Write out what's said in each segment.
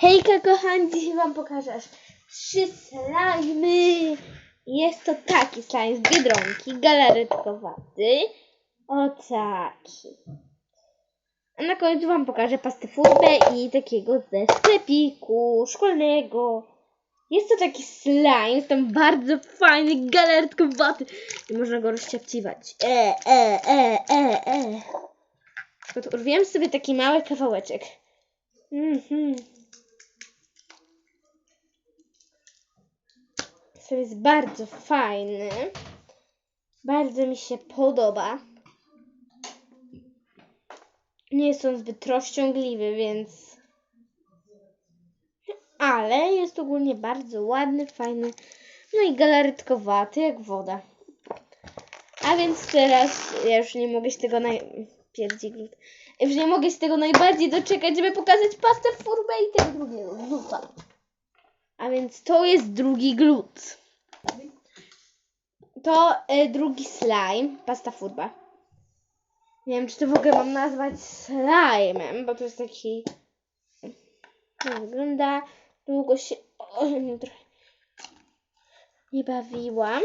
Hejka kochani, dzisiaj wam pokażę aż trzy slajmy. Jest to taki slime z Biedronki, galaretkowaty. O taki. A na końcu wam pokażę pastę furbę i takiego ze sklepiku szkolnego. Jest to taki slime, tam bardzo fajny, galaretkowaty. I można go rozciapciwać. E, e, e, e, e. Tylko sobie taki mały kawałeczek. Mhm. Ten jest bardzo fajny. Bardzo mi się podoba. Nie jest on zbyt rozciągliwy, więc. Ale jest ogólnie bardzo ładny, fajny. No i galaretkowaty jak woda. A więc teraz ja już nie mogę się tego naj... Pierdzi glut. Ja już nie mogę się tego najbardziej doczekać, żeby pokazać pastę furbę i tego drugiego gluta. A więc to jest drugi glut. To e, drugi slime, pasta furba. Nie wiem, czy to w ogóle mam nazwać slime'em, bo to jest taki... Wygląda. Długo się... O, nie, nie bawiłam.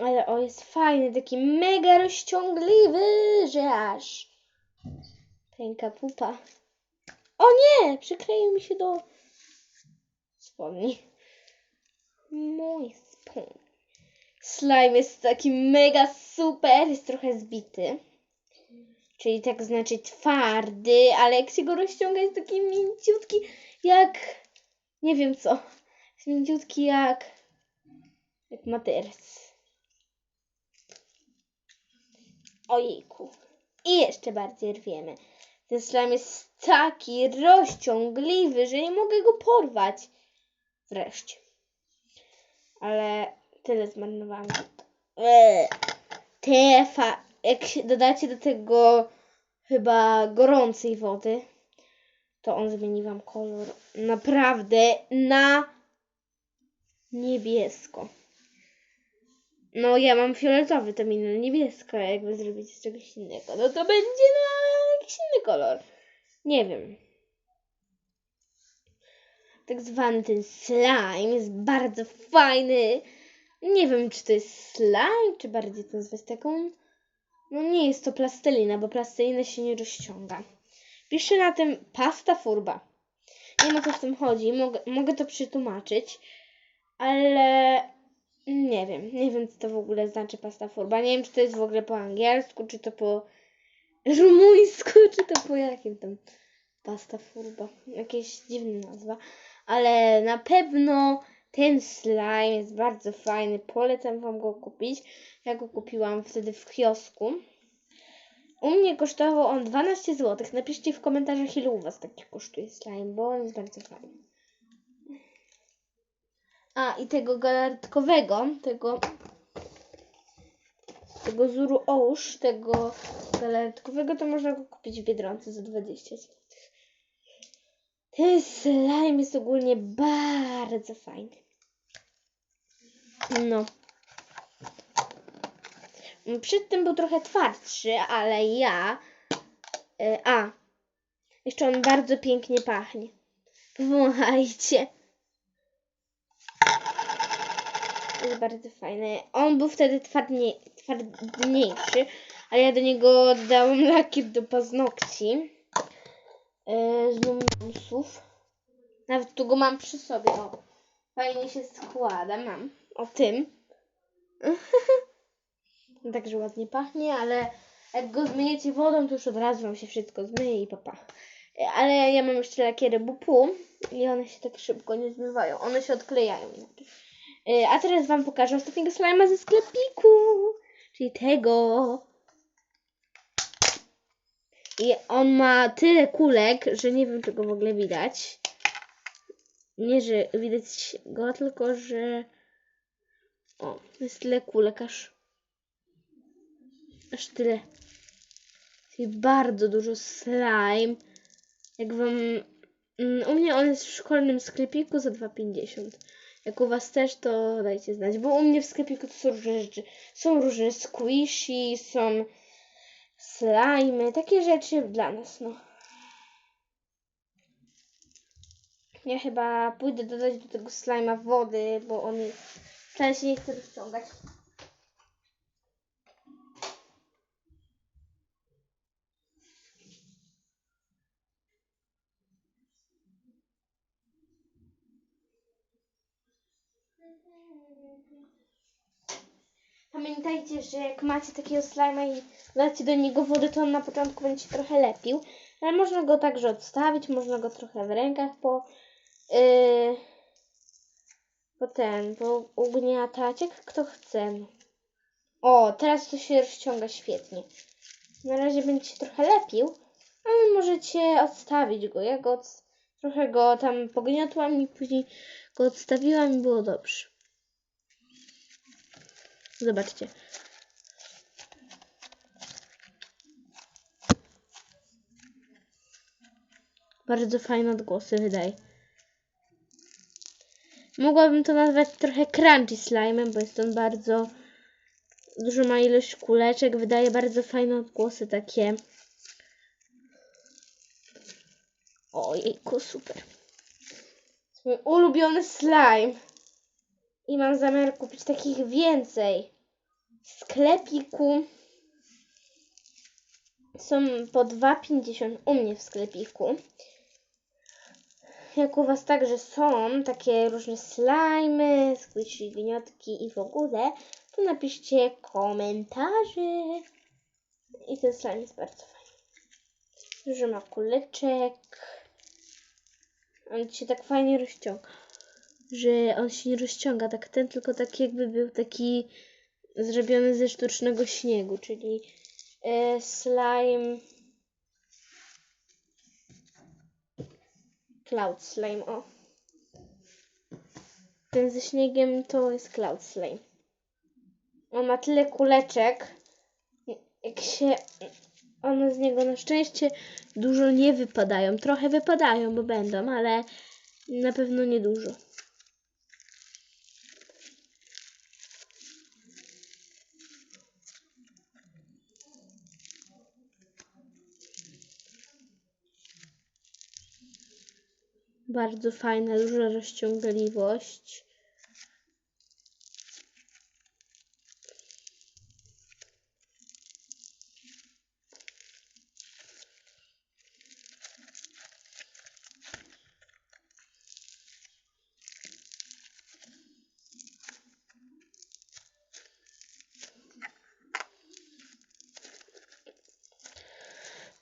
Ale o, jest fajny, taki mega rozciągliwy, że aż pęka pupa. O nie! Przykleił mi się do spodni. Mój spodni. Slime jest taki mega super, jest trochę zbity. Czyli tak znaczy twardy, ale jak się go rozciąga jest taki mięciutki jak... Nie wiem co. Jest mięciutki jak... Jak materac. Ojejku. I jeszcze bardziej rwiemy. Ten slime jest taki rozciągliwy, że nie mogę go porwać. Wreszcie. Ale tyle zmarnowałam. Eee. Te fa- jak się dodacie do tego chyba gorącej wody, to on zmieni wam kolor naprawdę na niebiesko. No ja mam fioletowy, to mi na niebiesko, a jakby zrobić z czegoś innego, no to będzie na jakiś inny kolor. Nie wiem. Tak zwany ten slime jest bardzo fajny. Nie wiem, czy to jest slime, czy bardziej to nazwać taką... No nie jest to plastelina, bo plastelina się nie rozciąga. Pisze na tym pasta furba. Nie wiem o co w tym chodzi, mogę, mogę to przetłumaczyć, ale nie wiem, nie wiem co to w ogóle znaczy pasta furba. Nie wiem czy to jest w ogóle po angielsku, czy to po rumuńsku, czy to po jakim tam pasta furba. Jakieś dziwna nazwa, ale na pewno ten slime jest bardzo fajny. Polecam Wam go kupić. Ja go kupiłam wtedy w kiosku. U mnie kosztował on 12 zł. Napiszcie w komentarzach, ile u Was taki kosztuje slime, bo on jest bardzo fajny. A, i tego galaretkowego, tego tego Zuru Osh, tego galaretkowego, to można go kupić w Biedronce za 20 zł. Ten slime jest ogólnie bardzo fajny. No. Przed tym był trochę twardszy, ale ja... y, a, jeszcze on bardzo pięknie pachnie. Wąchajcie. Jest bardzo fajny. On był wtedy twardnie, twardniejszy, ale ja do niego dałam lakier do paznokci z Lumnusów. Nawet tu go mam przy sobie. O, fajnie się składa. Mam. O tym. Także ładnie pachnie, ale jak go zmyjecie wodą, to już od razu wam się wszystko zmyje i papa. Ale ja mam jeszcze lakiery bupu i one się tak szybko nie zmywają. One się odklejają. Yy, A teraz wam pokażę ostatniego slima ze sklepiku. Czyli tego. I on ma tyle kulek, że nie wiem, czy go w ogóle widać. Nie, że widać go, tylko że. O, jest tyle kulek, aż. Aż tyle. Czyli bardzo dużo slime. Jak wam. Mm, U mnie on jest w szkolnym sklepiku za 2,50. Jak u was też, to dajcie znać. Bo u mnie w sklepiku to są różne rzeczy. Są różne squishy, są slimy, takie rzeczy dla nas, no. Ja chyba pójdę dodać do tego slajma wody, bo on wcale się nie chce rozciągać. Pamiętajcie, że jak macie takiego slajma i dacie do niego wodę, to on na początku będzie się trochę lepił. Ale można go także odstawić, można go trochę w rękach po, yy, po ten, po ugniatać, jak kto chce. O, teraz to się rozciąga świetnie. Na razie będzie się trochę lepił, ale możecie odstawić go. Ja go trochę go tam pogniotłam i później go odstawiłam i było dobrze. Zobaczcie. Bardzo fajne odgłosy wydaje. Mogłabym to nazwać trochę crunchy slime'em, bo jest on bardzo dużo ma ilość kuleczek, wydaje bardzo fajne odgłosy takie. Ojejku, super. To mój ulubiony slime. I mam zamiar kupić takich więcej. Sklepiku są po 2,50 u mnie w sklepiku. Jak u Was także są takie różne slajmy, squishy, gniotki i w ogóle, to napiszcie komentarze. I ten slime jest bardzo fajny. Dużo ma kuleczek. On się tak fajnie rozciąga. Że on się nie rozciąga tak ten, tylko tak jakby był taki zrobiony ze sztucznego śniegu, czyli e, slime Cloud Slime, o. Ten ze śniegiem to jest Cloud Slime. On ma tyle kuleczek, jak się one z niego na szczęście dużo nie wypadają. Trochę wypadają, bo będą, ale na pewno nie Bardzo fajna, duża rozciągliwość.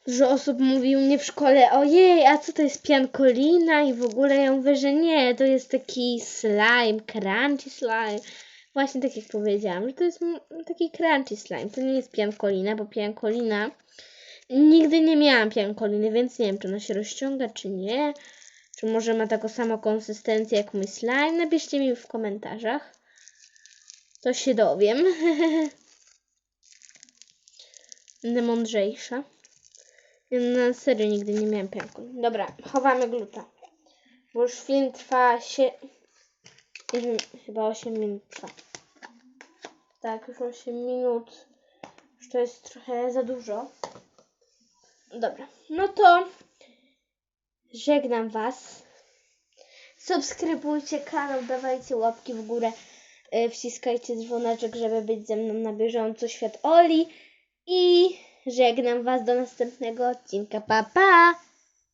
Dużo osób mówi u mnie w szkole, ojej, a co to jest piankolina? I w ogóle ja mówię, że nie, to jest taki slime, crunchy slime. Właśnie tak jak powiedziałam, że to jest taki crunchy slime. To nie jest piankolina, bo piankolina... Nigdy nie miałam piankoliny, więc nie wiem, czy ona się rozciąga, czy nie. Czy może ma taką samą konsystencję jak mój slime? Napiszcie mi w komentarzach. To się dowiem. Będę mądrzejsza. Na serio nigdy nie miałam pianku. Dobra, chowamy gluta. Bo już film trwa się... Chyba 8 minut trwa. Tak, już 8 minut. Już to jest trochę za dużo. Dobra, no to żegnam Was. Subskrybujcie kanał, dawajcie łapki w górę, e, wciskajcie dzwoneczek, żeby być ze mną na bieżąco. Świat Oli i żegnam Was do następnego odcinka. Pa, pa!